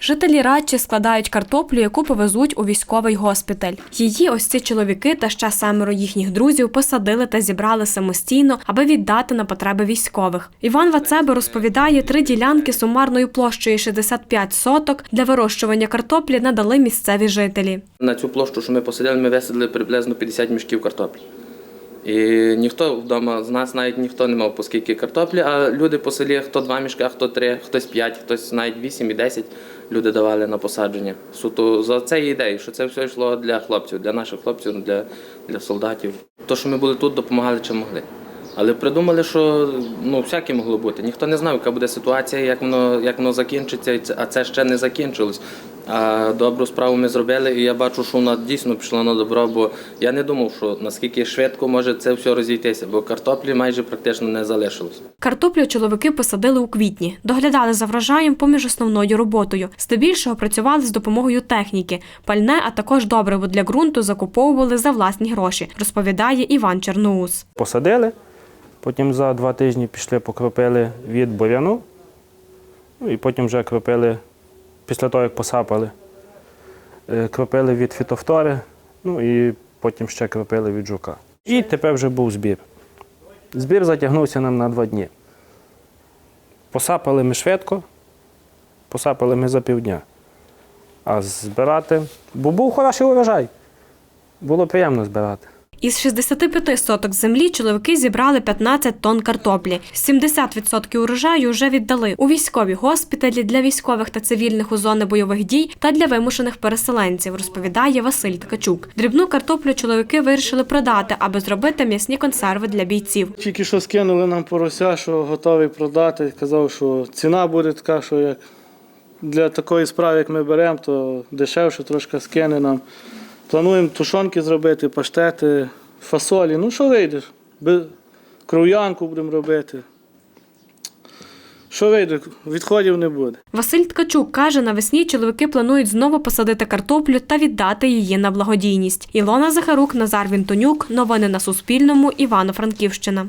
Жителі Радчі складають картоплю, яку повезуть у військовий госпіталь. Її ось ці чоловіки та ще семеро їхніх друзів посадили та зібрали самостійно, аби віддати на потреби військових. Іван Вацебе розповідає, три ділянки сумарною площею 65 соток для вирощування картоплі надали місцеві жителі. На цю площу, що ми посадили, ми висадили приблизно 50 мішків картоплі. І ніхто вдома з нас навіть ніхто не мав по скільки картоплі, а люди по селі хто два мішка, хто три, хтось п'ять, хтось навіть вісім і десять люди давали на посадження. Суто за цією ідеєю, що це все йшло для хлопців, для наших хлопців, для, для солдатів. То, що ми були тут, допомагали чим могли. Але придумали, що ну, всяке могло бути. Ніхто не знав, яка буде ситуація, як воно, як воно закінчиться, а це ще не закінчилось. А добру справу ми зробили, і я бачу, що вона дійсно пішла на добро, бо я не думав, що наскільки швидко може це все розійтися, бо картоплі майже практично не залишилось. Картоплю чоловіки посадили у квітні, доглядали за врожаєм поміж основною роботою. Здебільшого працювали з допомогою техніки, пальне, а також добриво для ґрунту закуповували за власні гроші, розповідає Іван Черноус. посадили, потім за два тижні пішли, покропили від буряну, ну і потім вже кропили, після того, як посапали, е, кропили від фітофтори, ну і потім ще кропили від жука. І тепер вже був збір. Збір затягнувся нам на два дні. Посапали ми швидко, посапали ми за півдня. А збирати, бо був хороший урожай. Було приємно збирати. Із 65 соток землі чоловіки зібрали 15 тонн картоплі. 70% урожаю вже віддали у військові госпіталі для військових та цивільних у зони бойових дій та для вимушених переселенців, розповідає Василь Ткачук. Дрібну картоплю чоловіки вирішили продати, аби зробити м'ясні консерви для бійців. Тільки що скинули нам порося, що готові продати. Казав, що ціна буде така, що як для такої справи, як ми беремо, то дешевше трошки скине нам. Плануємо тушонки зробити, паштети, фасолі. Ну що вийде? Кров'янку будемо робити. Що вийде? Відходів не буде. Василь Ткачук каже, навесні чоловіки планують знову посадити картоплю та віддати її на благодійність. Ілона Захарук, Назар Вінтонюк. Новини на Суспільному. Івано-Франківщина.